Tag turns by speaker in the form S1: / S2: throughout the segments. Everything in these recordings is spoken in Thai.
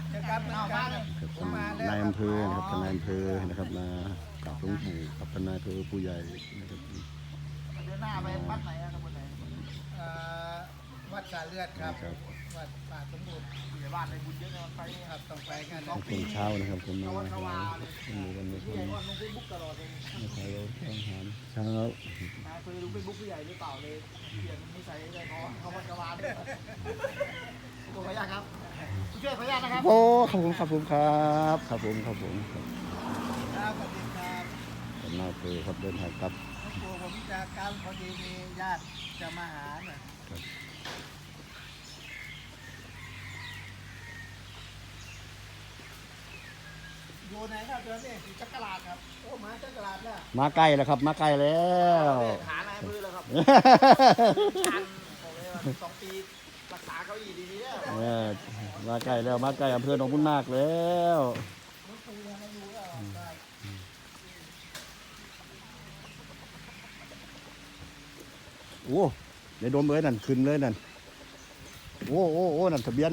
S1: นกัน
S2: ครับ
S1: ผมมาแล้ว
S2: นายอำเภอนะครับท่านนายอำเภอนะครับมากับหลวงปู่กับท่านนายอำเภอผู้ใหญ่นะครับ
S3: เดินหน้าไปวัดไหนอะตำบลไหน
S1: เอ่อวัดสาเลือดครับ
S2: ครับ
S1: วัดป่าสมบูรณ์
S3: ผู้ใหญ่บ้านในบุญเยอะนะมันไปเนี่ย
S1: ครับต้องไปกัน
S2: ช่วงเช้านะครับผมมาหาหมู่กันใน
S3: ผู้
S2: คน
S3: ใหญ่ก็ลงเฟซบุ๊กตลอดเลย
S2: นะครับเราต้องหารเช้า
S3: นะเคยดูเฟซบุ๊กผู้ใหญ่หรือเปล่าเลยเปลี่ยนนิสัยเลยเพราะเขาวัดกวาด้วย ขออนุญาตครับผู้ช่วยขออนุญาตนะครับ
S2: โอ้ขอบคุณครับผมครับครับผมครับผมครับ
S1: ครับสวัสดีครับ
S2: ท่านนายอำเภอครับเดินทางกลับ
S1: หลวงปู่ผมจะกลับพอดีมีญาติจะมาหาหน่อย
S2: ครับ
S1: อยู่ไหนครับเดือนนี้จักรลาดครับ โอ้มาจักรลาดแล้ว
S2: มาใกล้แล้วครับ มาใกล้แล้ว
S3: หานายมือเลยครับ ทันบอกเลยว่าสองปี รักษาเก้าอี้ดีๆเนี่ย
S2: เออมาใกล้แล้วมาใกล้อำเภอหนองบุญมากแล้ว
S1: หลวงปู่ยังไม่อยู่แล้วได้
S2: โอ้ในโดมเอ้ยนั่นขึ้นเลยนั่นโอ้โอ้โอ้นั่นทะเบียน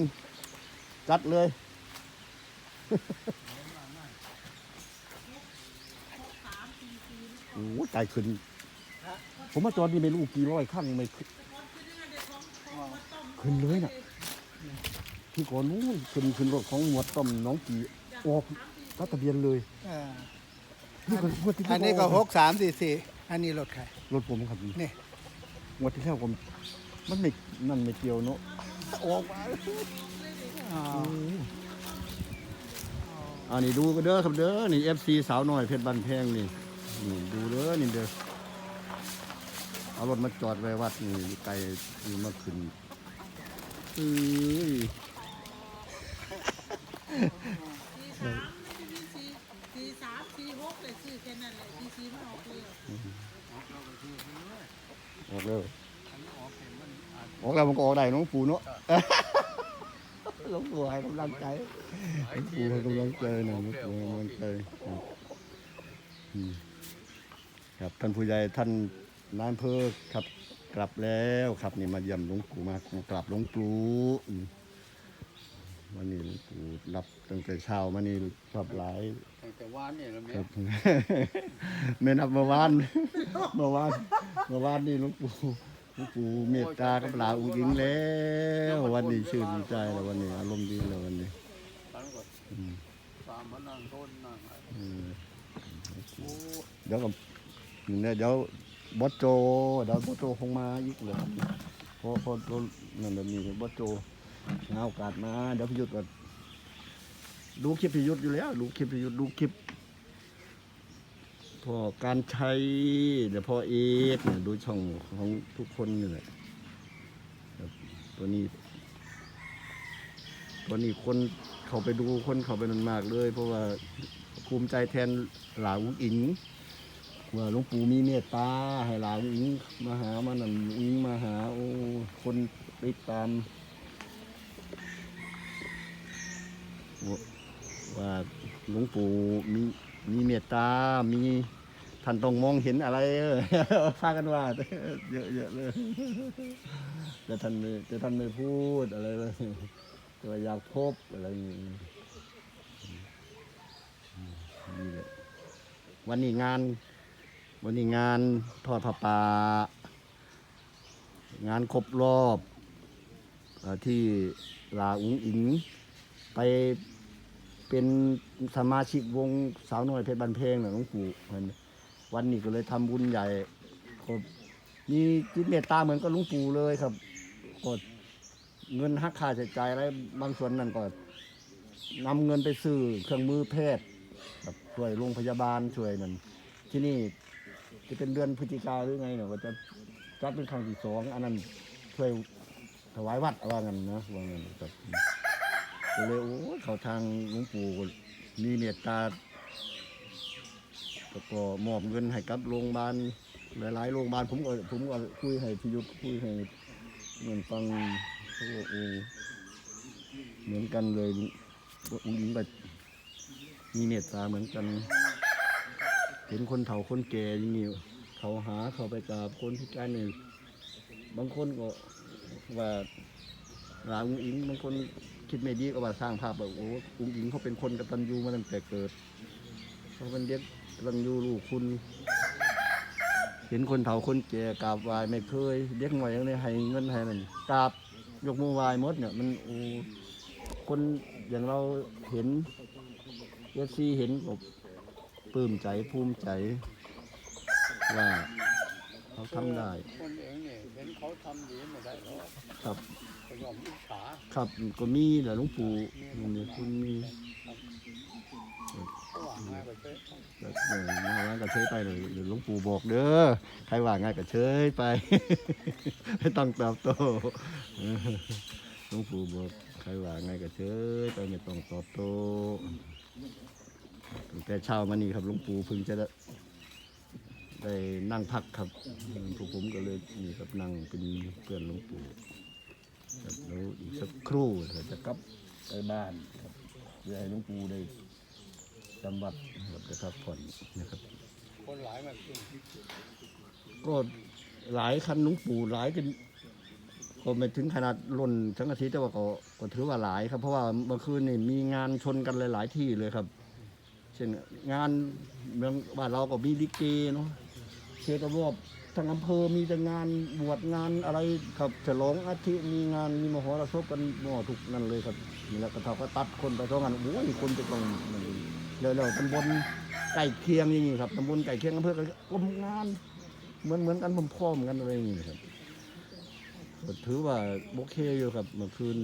S2: จัดเลยโอ้ใจขึ้น ผมมาจอดนี่ไม่รู้กี่ร้อยครั้งไม่ ขึ้นขึ้นเลยน่ะที่ก่อนนู้นขึ้นขึ้นรถของหมวดต้อมน้องกี่ออกรัดทะเบียนเลย
S1: เออ
S2: นี่ก็งวดที่แล้ว
S1: อันนี้ก็หกสามสี่สี่อันนี้รถใคร
S2: รถผมครับ
S1: นี่
S2: งวดที่แล้วผมมันไม่นั่นไม่เกี่ยวเนาะออกมา
S1: อ๋อ
S2: อันนี้ดูกันเด้อครับเด้อนี่ FC สาวน้อยเพชรบันแพงนี่นี่ดูเด้อนี่เด้อเอารถมาจอดไว้วัดนี่อยู่ไกลอยู่มาขึ้น เอ้ย
S4: สี่สามไม่มีสี่สี่สามสี่หกเลยชื่อแค่นั้นแหละสี่สี่มันออกเลย
S2: ออกเลยออกแล้วมันก็ออกได้น้องปูเนาะหลวงปู่ให้กำลังใจหลวงปู่ให้กำลังใจหน่อยหลวงปู่ให้กำลังใจครับอืมครับท่านผู้ใหญ่ท่านนายอำเภอครับ กลับแล้วครับนี่มาเยี่ยมหลวงปู่มากราบหลวงปู่อืมวันนี้หลวงปู่รับตั้งแต่เช้ามานี่รับหลาย
S5: ตั้งแต่วานเนี่ยเรา
S2: ครับไม่นับเมื่อวานเมื่อวานเมื่อวานนี่หลวงปู่หลวงปู่เมตตากับหลาอุ้งอิงแล้ว วันนี้ชื่นใจแล้ววันนี้อารมณ์ดีแล้ววันนี้
S5: ตั้งก็
S2: อืม
S5: ตามมานั่งต้นนั่งอะไร
S2: อืมเดี๋ยวกับเนี่ยเดี๋ยว บอสโจเดี๋ยวบอสโจคงมาอีกเลยเพราะเพราะนั่นเดี๋ยวมีบอสโจหาโอกาสมาเดี๋ยวพิยุทธ์ก็ดูคลิปพิยุทธ์อยู่แล้วดูคลิปพิยุทธ์ดูคลิปพอการใช้เดี๋ยวพอเอกเนี่ยดูช่องของทุกคนนี่แหละตัวนี้ตัวนี้คนเขาไปดูคนเขาไปนันมากเลย เพราะว่าภูมิใจแทนหลาอุ้งอิง ว่าหลวงปู่มีเมตตาให้หลาอิงมาหามานั่นอิงมาหาโอ้คนติดตามว่าหลวงปู่มีมีเมตตา มีท่านต้องมองเห็นอะไรเออพากันว่าเยอะเยอะๆเลยแต่ท่านแต่ท่านไม่พูดอะไรเลยแต่ว่าอยากพบอะไรอย่างนี้นี่แหละวันนี้งาน วันนี้งานทอดผ้าป่างานครบรอบอที่ลาอุ๋งอิง ไปเป็นสมาชิกวงสาวน้อยเพชรบันเพลงนะหลวงปู่เพิ่นวันนี้ก็เลยทำบุญใหญ่ก็มีจิตเมตตาเหมือนกับหลวงปู่เลยครับก็เงินหักค่าใช้จ่ายอะไรบางส่วนนั่นก็นำเงินไปซื้อเครื่องมือแพทย์แบบช่วยโรงพยาบาลช่วยนั่นที่นี่ จะเป็นเดือนพฤศจิกาหรือไงเนี่ยก็จะจัดเป็นครั้งที่สองอันนั้นช่วยถวายวัดว่างั้นนะว่างั้นครับก็เลยโอ้เขาทางหลวงปู่มีเมตตาแล้วก็มอบเงินให้กับโรงพยาบาลหลายๆโรงพยาบาลผมก็ผมก็คุยให้พิยุทธ์คุยให้เงินฟังโอ้เหมือนกันเลยอุ้งอิงแบบมีเมตตาเหมือนกัน เห็นคนเฒ่าคนแก่อย่างนี้เขาหาเขาไปกราบคนพิการเนี่ยบางคนก็ว่าหลาอุ้งอิงบางคนคิดไม่ดีก็ว่าสร้างภาพแบบโอ้อุ้งอิงเขาเป็นคนกตัญญูมาตั้งแต่เกิดเขาเป็นเด็กกตัญญูลูกคุณ เห็นคนเฒ่าคนแก่กราบไหว้ไม่เคยเด็กหน่อยยังได้ให้เงินให้นั่นกราบยกมือไหว้หมดเนี่ยมันโอ้คนอย่างเราเห็นเอฟซีเห็นก็ ปลื้มใจภูมิใจ ว่าเขาทำได้
S5: คนเองเนี่ยเห็นเขาทำดีม่ได้หรอก
S2: ครับ
S5: ก็ยอมอิจฉา
S2: ครับก็มีแหละหลวงปู่นี่คุณมี
S5: เขาว่าง่ายกว่าเจ๊
S2: แบบเออมาว่าก็เฉยไปเลยหรือหลวงปู่บอกเด้อใครว่าง่ายก็เฉยไป ไม่ต้องตอบโต้เออหลวงปู่บอกใครว่าง่ายก็เฉยไปไม่ต้องตอบโต้ ตั้งแต่เช้ามานี่ครับหลวงปู่เพิ่งจะได้ได้นั่งพักครับพวกผมก็เลยนี่ครับนั่งเป็นเพื่อนหลวงปู่ครับแล้วอีกสักครู่เราจะกลับไปบ้านครับเพื่อให้หลวงปู่ได้จำวัดนะครับจะพักผ่อนนะครับ
S5: คนหลายมาก
S2: ก็หลายคันหลุงปู่หลายกันก็ไม่ถึงขนาดล่นทั้งอาทิตย์แต่ว่าก็ก็ถือว่าหลายครับ เพราะว่าเมื่อคืนนี่มีงานชนกันหลาย ๆ ที่เลยครับ เช่นงานเมืองบ้านเราก็มีลิเกเนาะเชตรอบทั้งอำเภอมีแต่งานบวชงานอะไรครับฉลองอาทิมีงานมีมหรสพกันหมอทุกนั่นเลยครับนี่แหละก็เท่าก็ตัดคนไปท้องงานโอ้ยคนจะต้องเองแล้วแล้วตำบลใกล้เคียงอย่างนี้ครับตำบลใกล้เคียงอำเภอก็กรมงานเหมือนเหมือนกันผมพร้อมกันอะไรอย่างนี้ครับถือว่าโอเคอยู่ครับเมื่อคืน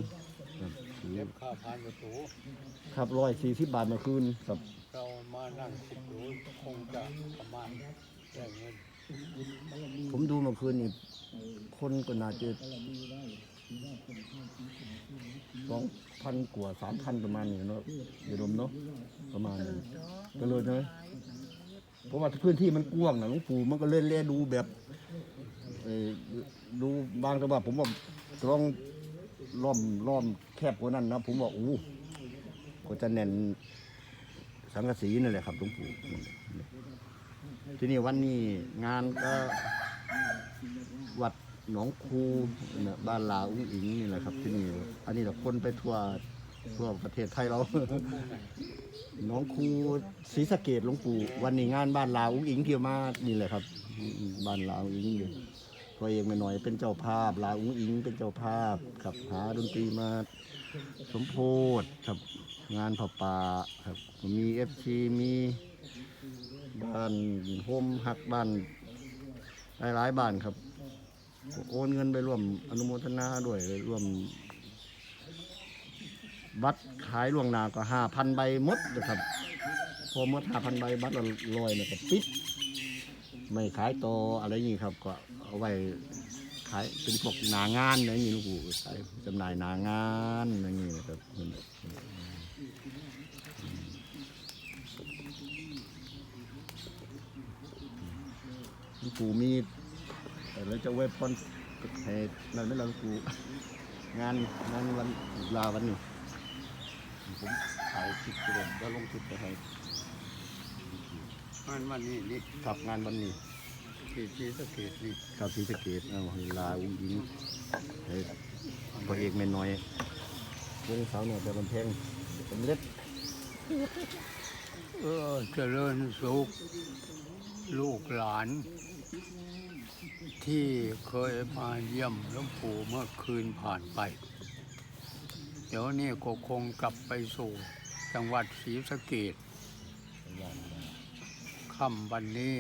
S5: เก็บค่าผ่านประตู
S2: ครับร้อยสี่สิบบาทเมื่อคืนครับ
S5: เรามานั่งคิดดูคงจะประมาณได้เงิน
S2: ผมดูเมื่อคืนนี่คนก็น่าจะสองพันกว่าสามพันประมาณนี้เนาะเดี๋ยวดมเนาะประมาณนี้ก็เลยใช่ไหมเพราะว่าพื้นที่มันกว้างนะหลวงปู่มันก็เล่นเล่นดูแบบเอ่อดูบางจังหวะผมว่าต้อง ล้อมล้อมแคบกว่านั้นนะผมว่าโอ้ก็จะแน่นสังกะสีนั่นแหละครับหลวงปู่ที่นี่วันนี้งานก็วัดหนองคูเนี่ยบ้านลาอุ้งอิงนี่แหละครับ ที่นี่อันนี้เราคนไปทั่วทั่วประเทศไทยเราหนองคูศรีสะเกดหลวงปู่ วันนี้งานบ้านลาอุ้งอิงเที่ยวมานี่แหละครับ บ้านลาอุ้งอิงอยู่ ตัวเองมาหน่อยเป็นเจ้าภาพลาอุ้งอิงเป็นเจ้าภาพครับหาดนตรีมาสมโพธครับงานผาป่าครับมีเอฟซีมีบ้านโฮมหักบ้านหลายๆบ้านครับ โอนเงินไปร่วมอนุโมทนาด้วยร่วมบัตรขายล่วงหน้าก็ห้าพันใบมดนะครับ พอมดห้าพันใบบัตรละร้อยเนี่ยก็ปิด ไม่ขายต่ออะไรอย่างนี้ครับ ก็เอาไว้ขายเป็นพวกนางานอะไรอย่างนี้ลูกปู่ขายจำหน่ายนางานอะไรอย่างนี้นะครับลวงปู่มีเราจะไว้พรให้นั่นไม่เราลวงปู่งานงานวันลาวันนี้ผมถ่ายคลิปไปเลยแล้วลงคลิปไปให้
S5: งานวันนี้นี่
S2: ขับงานวันนี้
S5: ที่ที่สะเกดนี่
S2: ขับที่สะเกตเอาให้ลาอุ้งยิงให้พระเอกไม่น้อยวงสาวหน่อยแต่ลำแพงสำเร็จ
S5: เออเจริญสุขลูกหลาน ที่เคยมาเยี่ยมหลวงปู่เมื่อคืนผ่านไป เดี๋ยวนี้ก็คงกลับไปสู่จังหวัดศรีสะเกด ค่ำวันนี้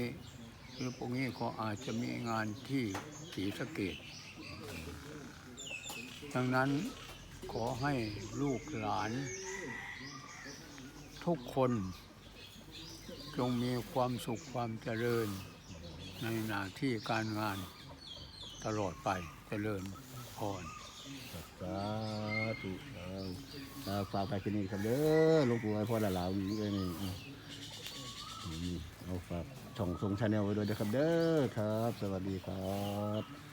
S5: หรือพวกนี้ก็อาจจะมีงานที่ศรีสะเกดดังนั้นขอให้ลูกหลาน ทุกคนจงมีความสุขความเจริญ ในหน้าที่การงานตลอดไปเจริญพร
S2: สาธุเอาฝากไปที่นี่ครับเด้อหลวงปู่ให้พ่อละลาวนี้เองนี่เอานี่ เอาฝากช่องทรงชาแนลไว้ด้วยนะครับเด้อครับ สวัสดีครับ